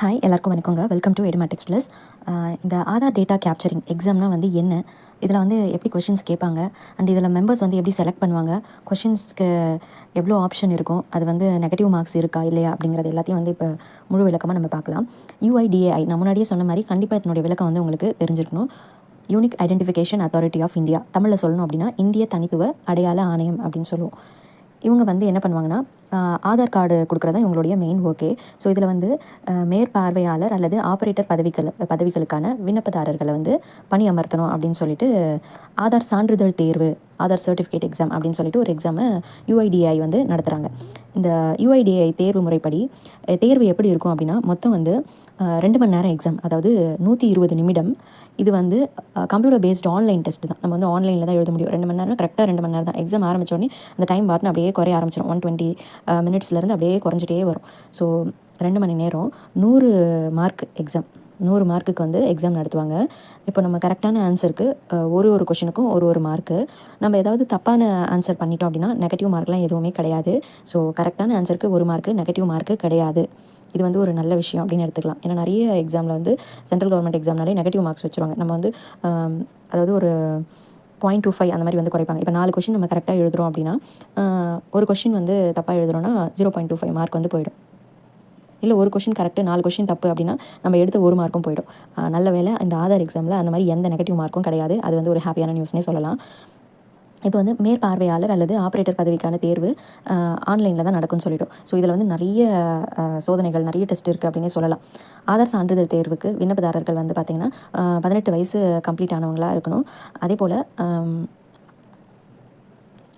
Hi எல்லாருக்கும் வணக்கங்க. Welcome to Edumatics plus இந்த ஆதார் டேட்டா கேப்சரிங் எக்ஸாம்னா வந்து என்ன? இதில் வந்து எப்படி கொஷின்ஸ் கேட்பாங்க? அண்ட் இதில் மெம்பர்ஸ் வந்து எப்படி செலக்ட் பண்ணுவாங்க? கொஷின்ஸ்க்கு எவ்வளோ ஆப்ஷன் இருக்கும்? அது வந்து நெகட்டிவ் மார்க்ஸ் இருக்கா? இல்லையா? அப்படிங்கிறது எல்லாத்தையும் வந்து இப்போ முழு விளக்கமாக நம்ம பார்க்கலாம். யூஐடிஏஐ நான் முன்னாடியே சொன்ன மாதிரி கண்டிப்பாக இதனுடைய விளக்கம் வந்து உங்களுக்கு தெரிஞ்சிருக்கணும். Unique identification authority of India தமிழில் சொல்லணும் அப்படின்னா இந்திய தனித்துவ அடையாள ஆணையம் அப்படின்னு சொல்லுவோம். இவங்க வந்து என்ன பண்ணுவாங்கன்னா ஆதார் கார்டு கொடுக்குறதா இவங்களுடைய மெயின் ஒர்க்கே ஸோ இதில் வந்து மேற்பார்வையாளர் அல்லது ஆப்ரேட்டர் பதவிகள் பதவிகளுக்கான விண்ணப்பதாரர்களை வந்து பணி அமர்த்தணும் அப்படின்னு சொல்லிட்டு ஆதார் சான்றிதழ் தேர்வு ஆதார் சர்டிஃபிகேட் எக்ஸாம் அப்படின்னு சொல்லிட்டு ஒரு எக்ஸாமை யூஐடிஐ வந்து நடத்துகிறாங்க இந்த யுஐடிஐ தேர்வு முறைப்படி தேர்வு எப்படி இருக்கும் அப்படின்னா மொத்தம் வந்து ரெண்டு மணி நேரம் எக்ஸாம் அதாவது நூற்றி இருபது நிமிடம். இது வந்து கம்ப்யூட்டர் பேஸ்ட் ஆன்லைன் டெஸ்ட் தான். நம்ம வந்து ஆன்லைனில் தான் எழுத முடியும். ரெண்டு மணி நேரம் கரெக்டாக ரெண்டு மணி நேரம் தான். எக்ஸாம் ஆரம்பித்தோடனே அந்த டைம் பார்த்து அப்படியே குறைய ஆரம்பிச்சிடும் ஒன் டுவெண்ட்டி மினிட்ஸ்லேருந்து அப்படியே குறைஞ்சிட்டே வரும். ஸோ ரெண்டு மணி நேரம் நூறு மார்க் எக்ஸாம் நூறு மார்க்குக்கு வந்து எக்ஸாம் நடத்துவாங்க. இப்போ நம்ம கரெக்டான ஆன்சருக்கு ஒரு ஒரு கொஷினுக்கும் ஒரு ஒரு மார்க்கு நம்ம ஏதாவது தப்பான ஆன்சர் பண்ணிட்டோம் அப்படின்னா நெகட்டிவ் மார்க்லாம் எதுவுமே கிடையாது. ஸோ கரெக்டான ஆன்சருக்கு ஒரு மார்க்கு நெகட்டிவ் மார்க்கு கிடையாது. இது வந்து ஒரு நல்ல விஷயம் அப்படின்னு எடுத்துக்கலாம். ஏன்னா நிறைய எக்ஸாமில் வந்து சென்ட்ரல் கவர்மெண்ட் எக்ஸாம்னாலே நெகட்டிவ் மார்க்ஸ் வச்சுருவாங்க. நம்ம வந்து அதாவது ஒரு பாயிண்ட் டூ ஃபைவ் அந்த மாதிரி வந்து குறைப்பாங்க. இப்போ நாலு கொஷின் நம்ம கரெக்டாக எழுதுறோம் அப்படின்னா ஒரு கொஷின் வந்து தப்பாக எழுதுகிறோன்னா zero point two five mark வந்து போயிடும். இல்லை ஒரு கொஷின் கரெக்டு நாலு கொஷின் தப்பு அப்படின்னா நம்ம எடுத்த ஒரு மார்க்கும் போயிடும். நல்ல வேளை இந்த ஆதார் எக்ஸாமில் அந்த மாதிரி எந்த நெகட்டிவ் மார்க்கும் கிடையாது. அது வந்து ஒரு ஹாப்பியான நியூஸ்னே சொல்லலாம். இப்போ வந்து மேற்பார்வையாளர் அல்லது ஆப்ரேட்டர் பதவிக்கான தேர்வு ஆன்லைனில் தான் நடக்கும்னு சொல்லிட்டோம். ஸோ இதில் வந்து நிறைய சோதனைகள் நிறைய டெஸ்ட் இருக்குது அப்படின்னே சொல்லலாம். ஆதார் சான்றிதழ் தேர்வுக்கு விண்ணப்பதாரர்கள் வந்து பார்த்திங்கன்னா பதினெட்டு வயசு கம்ப்ளீட் ஆனவங்களாக இருக்கணும். அதே போல்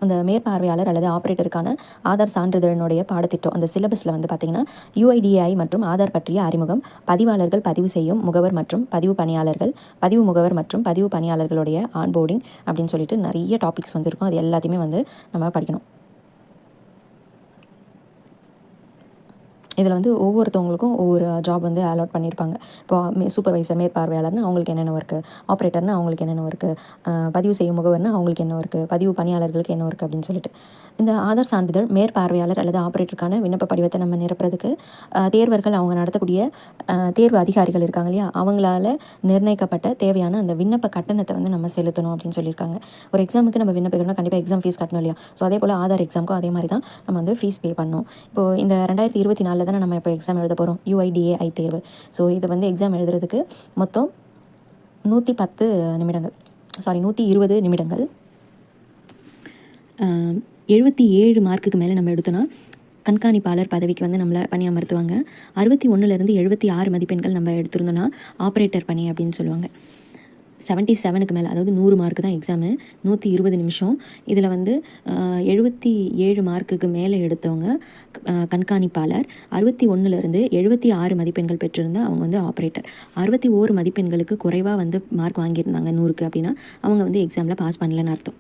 அந்த மேற்பார்வையாளர் அல்லது ஆப்ரேட்டருக்கான ஆதார் சான்றிதழினுடைய பாடத்திட்டம் அந்த சிலபஸில் வந்து பார்த்திங்கன்னா யுஐடிஐ மற்றும் ஆதார் பற்றிய அறிமுகம் பதிவாளர்கள் பதிவு செய்யும் முகவர் மற்றும் பதிவு பணியாளர்கள் பதிவு முகவர் மற்றும் பதிவு பணியாளர்களுடைய ஆன்போர்டிங் அப்படின்னு சொல்லிட்டு நிறைய டாபிக்ஸ் வந்து இருக்கும் அது எல்லாத்தையுமே வந்து நம்ம படிக்கணும். இதில் வந்து ஒவ்வொருத்தவங்களுக்கும் ஒவ்வொரு ஜாப் வந்து அலாட் பண்ணியிருப்பாங்க. இப்போ சூப்பர்வைசர் மேற்பார்வையாளர்னா அவங்களுக்கு என்னென்ன ஒர்க்கு ஆப்ரேட்டர்னு அவங்களுக்கு என்னென்ன ஒர்க்கு பதிவு செய்யும் முகவர்னு அவங்களுக்கு என்ன ஒர்க்கு பதிவு பணியாளர்களுக்கு என்ன ஒர்க்கு அப்படின்னு சொல்லிட்டு. இந்த ஆதார் சான்றிதழ் மேற்பார்வையாளர் அல்லது ஆப்ரேட்டருக்கான விண்ணப்ப படிவத்தை நம்ம நிரப்புறதுக்கு தேர்வர்கள் அவங்க நடத்தக்கூடிய தேர்வு அதிகாரிகள் இருக்காங்க இல்லையா? அவங்களால நிர்ணயிக்கப்பட்ட தேவையான அந்த விண்ணப்ப கட்டணத்தை வந்து நம்ம செலுத்தணும் அப்படின்னு சொல்லியிருக்காங்க. ஒரு எக்ஸாமுக்கு நம்ம விண்ணப்பிக்கிறோம்னா கண்டிப்பாக எக்ஸாம் ஃபீஸ் கட்டணும் இல்லையா? ஸோ அதே போல் ஆதார் எக்ஸாமுக்கும் அதே மாதிரி தான் நம்ம வந்து ஃபீஸ் பே பண்ணணும். இப்போது இந்த ரெண்டாயிரத்தி இருபத்தி நாலில் தானே நம்ம இப்போ எக்ஸாம் எழுத போகிறோம் யூஐடிஏஐ தேர்வு. ஸோ இது வந்து எக்ஸாம் எழுதுறதுக்கு மொத்தம் நூற்றி பத்து நிமிடங்கள். சாரி நூற்றி இருபது நிமிடங்கள் எழுபத்தி ஏழு மார்க்குக்கு மேலே நம்ம எடுத்தோன்னா கண்காணிப்பாளர் பதவிக்கு வந்து நம்மளை பணியமர்த்துவாங்க அறுபத்தி ஒன்றுலேருந்து எழுபத்தி ஆறு மதிப்பெண்கள் நம்ம எடுத்திருந்தோன்னா ஆப்ரேட்டர் பணி அப்படின்னு சொல்லுவாங்க. செவன்ட்டி செவனுக்கு மேலே அதாவது நூறு மார்க்கு தான் எக்ஸாமு நூற்றி இருபது நிமிஷம். இதில் வந்து எழுபத்தி ஏழு மார்க்குக்கு மேலே எடுத்தவங்க கண்காணிப்பாளர். அறுபத்தி ஒன்றுலேருந்து எழுபத்தி ஆறு மதிப்பெண்கள் பெற்றிருந்த அவங்க வந்து ஆப்ரேட்டர் அறுபத்தி ஓரு மதிப்பெண்களுக்கு குறைவாக வந்து மார்க் வாங்கியிருந்தாங்க நூறுக்கு அப்படின்னா அவங்க வந்து எக்ஸாமில் பாஸ் பண்ணலன்னு அர்த்தம்.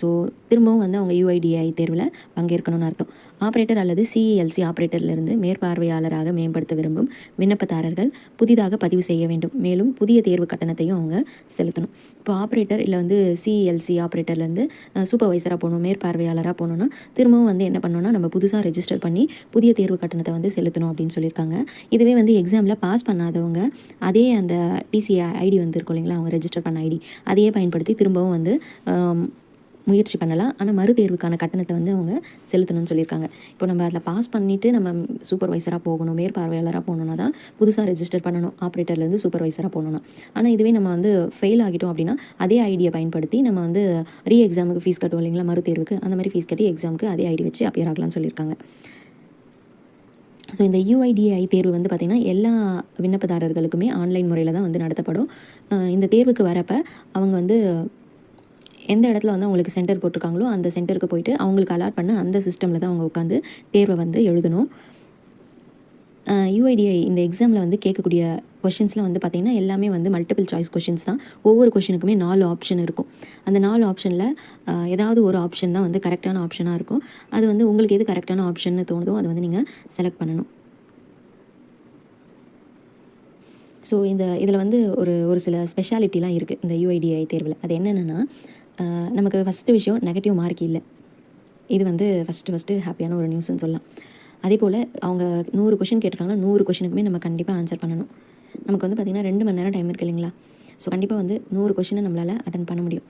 ஸோ திரும்பவும் வந்து அவங்க யூஐடிஐ தேர்வில் பங்கேற்கணும்னு அர்த்தம். ஆப்ரேட்டர் அல்லது சிஇஎல்சி ஆப்ரேட்டர்லேருந்து மேற்பார்வையாளராக மேம்படுத்த விரும்பும் விண்ணப்பதாரர்கள் புதிதாக பதிவு செய்ய வேண்டும். மேலும் புதிய தேர்வு கட்டணத்தையும் அவங்க செலுத்தணும். இப்போ ஆப்ரேட்டர் இல்லை வந்து சிஇஎல்சி ஆப்ரேட்டர்லேருந்து சூப்பர்வைசராக போகணும் மேற்பார்வையாளராக போகணுன்னா திரும்பவும் வந்து என்ன பண்ணணும்னா நம்ம புதுசாக ரெஜிஸ்டர் பண்ணி புதிய தேர்வு கட்டணத்தை வந்து செலுத்தணும் அப்படின்னு சொல்லியிருக்காங்க. இதுவே வந்து எக்ஸாமில் பாஸ் பண்ணாதவங்க அதே அந்த டிசிஐ ஐடி வந்து இருக்கும் இல்லைங்களா அவங்க ரெஜிஸ்டர் பண்ண ஐடி அதையே பயன்படுத்தி திரும்பவும் வந்து முயற்சி பண்ணலாம். ஆனால் மறுதேர்வுக்கான கட்டணத்தை வந்து அவங்க செலுத்தணும்னு சொல்லியிருக்காங்க. இப்போ நம்ம அதில் பாஸ் பண்ணிவிட்டு நம்ம சூப்பர்வைசராக போகணும் மேற்பார்வையாளராக போகணுன்னா தான் புதுசாக ரெஜிஸ்டர் பண்ணணும் ஆப்ரேட்டர்லேருந்து சூப்பர்வைசராக போகணும்னா. ஆனால் இதுவே நம்ம வந்து ஃபெயில் ஆகிட்டோம் அப்படின்னா அதே ஐடியை பயன்படுத்தி நம்ம வந்து ரீ எக்ஸாமுக்கு ஃபீஸ் கட்டுவோம் இல்லைங்களா மறுதேர்வுக்கு அந்த மாதிரி ஃபீஸ் கட்டி எக்ஸாமுக்கு அதே ஐடி வச்சு அப்பியர் ஆகலாம்னு சொல்லியிருக்காங்க. ஸோ இந்த யூஐடிஐ தேர்வு வந்து பார்த்திங்கன்னா எல்லா விண்ணப்பதாரர்களுக்குமே ஆன்லைன் முறையில் தான் வந்து நடத்தப்படும். இந்த தேர்வுக்கு வரப்போ அவங்க வந்து எந்த இடத்துல வந்து அவங்களுக்கு சென்டர் போட்டிருக்காங்களோ அந்த சென்டருக்கு போயிட்டு அவங்களுக்கு அலாட் பண்ண அந்த சிஸ்டமில் தான் அவங்க உட்காந்து தேர்வை வந்து எழுதணும். யூஐடிஐ இந்த எக்ஸாமில் வந்து கேட்கக்கூடிய கொஷின்ஸ்லாம் வந்து பார்த்திங்கன்னா எல்லாமே வந்து மல்டிபிள் சாய்ஸ் கொஷின்ஸ் தான். ஒவ்வொரு கொஷினுக்குமே நாலு ஆப்ஷன் இருக்கும். அந்த நாலு ஆப்ஷனில் ஏதாவது ஒரு ஆப்ஷன் தான் வந்து கரெக்டான ஆப்ஷனாக இருக்கும். அது வந்து உங்களுக்கு எது கரெக்டான ஆப்ஷன்னு தோணுதோ அதை வந்து நீங்கள் செலக்ட் பண்ணணும். ஸோ இந்த இதில் வந்து ஒரு ஒரு சில ஸ்பெஷாலிட்டிலாம் இருக்குது இந்த யுஐடிஐ தேர்வில். அது என்னென்னா நமக்கு ஃபஸ்ட்டு விஷயம் நெகட்டிவ் மார்க் இல்லை. இது வந்து ஃபஸ்ட்டு ஃபஸ்ட்டு ஹாப்பியான ஒரு நியூஸ்னு சொல்லலாம். அதே போல் அவங்க நூறு கொஷின் கேட்டிருக்காங்கன்னா நூறு கொஷினுக்குமே நம்ம கண்டிப்பாக ஆன்சர் பண்ணணும். நமக்கு வந்து பார்த்திங்கன்னா ரெண்டு மணி நேரம் டைம் இருக்குது இல்லைங்களா? ஸோ கண்டிப்பாக வந்து நூறு கொஷினை நம்மளால் அட்டன் பண்ண முடியும்.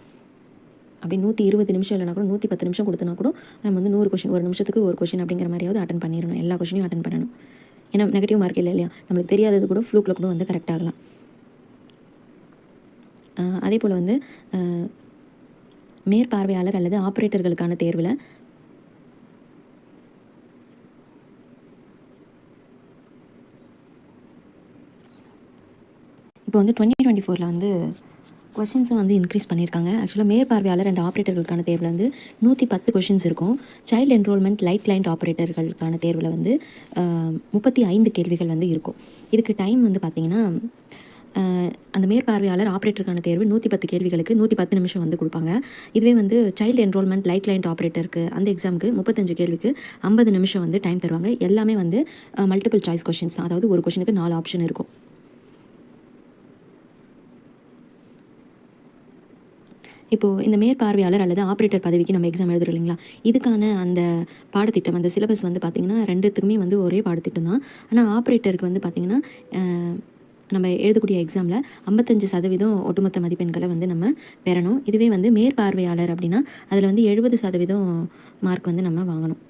அப்படி நூற்றி இருபது நிமிஷம் இல்லைனா கூட நூற்றி பத்து நிமிஷம் கொடுத்தனா கூட நம்ம வந்து நூறு கொஷின் ஒரு நிமிஷத்துக்கு ஒரு கொஷின் அப்படிங்கிற மாதிரியாவது அட்டன் பண்ணிடணும். எல்லா கொஷினையும் அட்டன் பண்ணணும். ஏன்னா நெகட்டிவ் மார்க் இல்லை இல்லையா? நம்மளுக்கு தெரியாதது கூட ஃப்ளூக்கில் கூட வந்து கரெக்ட் ஆகலாம். அதே போல் வந்து மேற்பார்வையாளர் அல்லது ஆப்ரேட்டர்களுக்கான தேர்வில் இப்போ வந்து டுவெண்ட்டி டுவெண்ட்டி ஃபோரில் வந்து கொஷின்ஸை வந்து இன்க்ரீஸ் பண்ணியிருக்காங்க. ஆக்சுவலாக மேற்பார்வையாளர் அண்ட் ஆப்ரேட்டர்களுக்கான தேர்வில் வந்து நூற்றி பத்து கொஷின்ஸ் இருக்கும். சைல்டு என்ரோல்மெண்ட் லைட் கிளைண்ட் ஆப்ரேட்டர்களுக்கான தேர்வில் வந்து முப்பத்தி ஐந்து கேள்விகள் வந்து இருக்கும். இதுக்கு டைம் வந்து பார்த்திங்கன்னா அந்த மேற்பார்வையாளர் ஆப்ரேட்டருக்கான தேர்வு நூற்றி பத்து கேள்விகளுக்கு நூற்றி பத்து நிமிஷம் வந்து கொடுப்பாங்க. இதுவே வந்து சைல்டு என்ரோல்மெண்ட் லைட் கிளைண்ட் ஆப்ரேட்டருக்கு அந்த எக்ஸாமுக்கு முப்பத்தஞ்சு கேள்விக்கு ஐம்பது நிமிஷம் வந்து டைம் தருவாங்க. எல்லாமே வந்து மல்டிபிள் சாய்ஸ் கொஷின்ஸ் அதாவது ஒரு கொஷினுக்கு நாலு ஆப்ஷன் இருக்கும். இப்போது இந்த மேற்பார்வையாளர் அல்லது ஆப்ரேட்டர் பதவிக்கு நம்ம எக்ஸாம் எழுதுறோம் இல்லைங்களா? இதுக்கான அந்த பாடத்திட்டம் அந்த சிலபஸ் வந்து பார்த்திங்கன்னா ரெண்டுத்துக்குமே வந்து ஒரே பாடத்திட்டம் தான். ஆனால் ஆப்ரேட்டருக்கு வந்து பார்த்திங்கன்னா நம்ம எழுதக்கூடிய எக்ஸாமில் ஐம்பத்தஞ்சு சதவீதம் ஒட்டுமொத்த மதிப்பெண்களை வந்து நம்ம பெறணும். இதுவே வந்து மேற்பார்வையாளர் அப்படின்னா அதில் வந்து எழுபது சதவீதம் மார்க் வந்து நம்ம வாங்கணும்.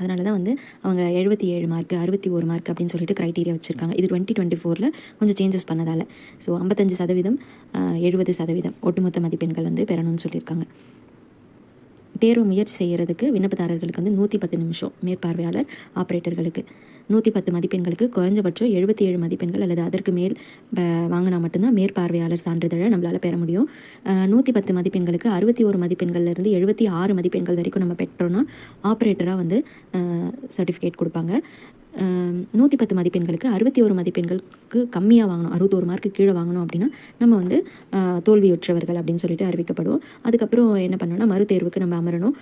அதனால தான் வந்து அவங்க எழுபத்தி ஏழு மார்க் அறுபத்தி ஒரு மார்க் அப்படின்னு சொல்லிட்டு க்ரைட்டீரியா வச்சுருக்காங்க. இது டுவெண்ட்டி டுவெண்ட்டி ஃபோரில் கொஞ்சம் சேஞ்சஸ் பண்ணதால். ஸோ ஐம்பத்தஞ்சு சதவீதம் எழுபது சதவீதம் ஒட்டுமொத்த மதிப்பெண்கள் வந்து பெறணும்னு சொல்லியிருக்காங்க. தேர்வு முயற்சி செய்கிறதுக்கு விண்ணப்பதாரர்களுக்கு வந்து நூற்றி பத்து நிமிஷம் மேற்பார்வையாளர் ஆப்ரேட்டர்களுக்கு நூற்றி பத்து மதிப்பெண்களுக்கு குறைஞ்சபட்சம் எழுபத்தி ஏழு மதிப்பெண்கள் அல்லது அதற்கு மேல் ப- வாங்கினா மட்டும்தான் மேற்பார்வையாளர் சான்றிதழை நம்மளால் பெற முடியும். நூற்றி பத்து மதிப்பெண்களுக்கு அறுபத்தி ஒரு மதிப்பெண்கள்லேருந்து எழுபத்தி ஆறு மதிப்பெண்கள் வரைக்கும் நம்ம பெற்றோன்னா ஆப்ரேட்டராக வந்து சர்டிஃபிகேட் கொடுப்பாங்க. நூற்றி பத்து மதிப்பெண்களுக்கு அறுபத்தி ஒரு மதிப்பெண்களுக்கு கம்மியாக வாங்கணும் அறுபத்தோரு மார்க்கு கீழே வாங்கணும் அப்படின்னா நம்ம வந்து தோல்வியுற்றவர்கள் அப்படின்னு சொல்லிட்டு அறிவிக்கப்படுவோம். அதுக்கப்புறம் என்ன பண்ணணும்னா மறுதேர்வுக்கு நம்ம அமரணும்.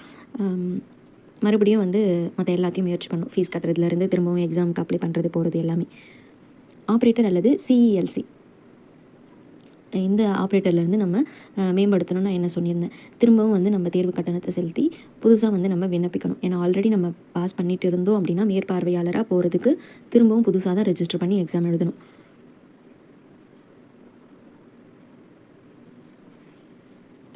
மறுபடியும் வந்து மற்ற எல்லாத்தையும் முயற்சி பண்ணணும் ஃபீஸ் கட்டுறதுலேருந்து திரும்பவும் எக்ஸாமுக்கு அப்ளை பண்ணுறது போகிறது எல்லாமே. ஆப்ரேட்டர் அல்லது சிஇஎல்சி இந்த ஆப்ரேட்டர்லேருந்து நம்ம மேம்படுத்தணும்னு நான் என்ன சொல்லியிருந்தேன். திரும்பவும் வந்து நம்ம தேர்வு கட்டணத்தை செலுத்தி புதுசாக வந்து நம்ம விண்ணப்பிக்கணும். ஏன்னா ஆல்ரெடி நம்ம பாஸ் பண்ணிட்டு இருந்தோம் அப்படின்னா மேற்பார்வையாளராக போகிறதுக்கு திரும்பவும் புதுசாக தான் ரெஜிஸ்டர் பண்ணி எக்ஸாம் எழுதணும்.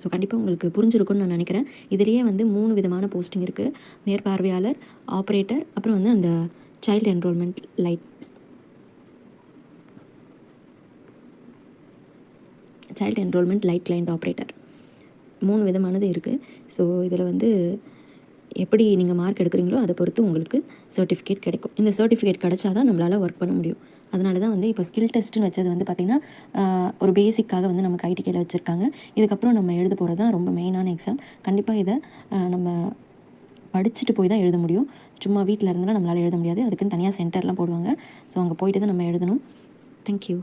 ஸோ கண்டிப்பாக உங்களுக்கு புரிஞ்சிருக்கும்னு நான் நினைக்கிறேன். இதுலேயே வந்து மூணு விதமான போஸ்டிங் இருக்குது மேற்பார்வையாளர் ஆப்ரேட்டர் அப்புறம் வந்து அந்த child enrolment lite child enrolment lite client operator மூணு விதமானது இருக்குது ஸோ இதில் வந்து எப்படி நீங்கள் மார்க் எடுக்கிறீங்களோ அதை பொறுத்து உங்களுக்கு சர்டிஃபிகேட் கிடைக்கும். இந்த சர்டிஃபிகேட் கிடைச்சா தான் நம்மளால் ஒர்க் பண்ண முடியும். அதனால தான் வந்து இப்போ ஸ்கில் டெஸ்ட்டுன்னு வச்சது வந்து பார்த்திங்கன்னா ஒரு பேசிக்காக வந்து நமக்கு ஐடி கையில் வச்சுருக்காங்க. இதுக்கப்புறம் நம்ம எழுத போகிறது தான் ரொம்ப மெயினான எக்ஸாம் கண்டிப்பாக இதை நம்ம படிச்சுட்டு போய் தான் எழுத முடியும். சும்மா வீட்டில் இருந்தாலும் நம்மளால் எழுத முடியாது. அதுக்குன்னு தனியாக சென்டர்லாம் போடுவாங்க. ஸோ அங்கே போயிட்டு தான் நம்ம எழுதணும். தேங்க்யூ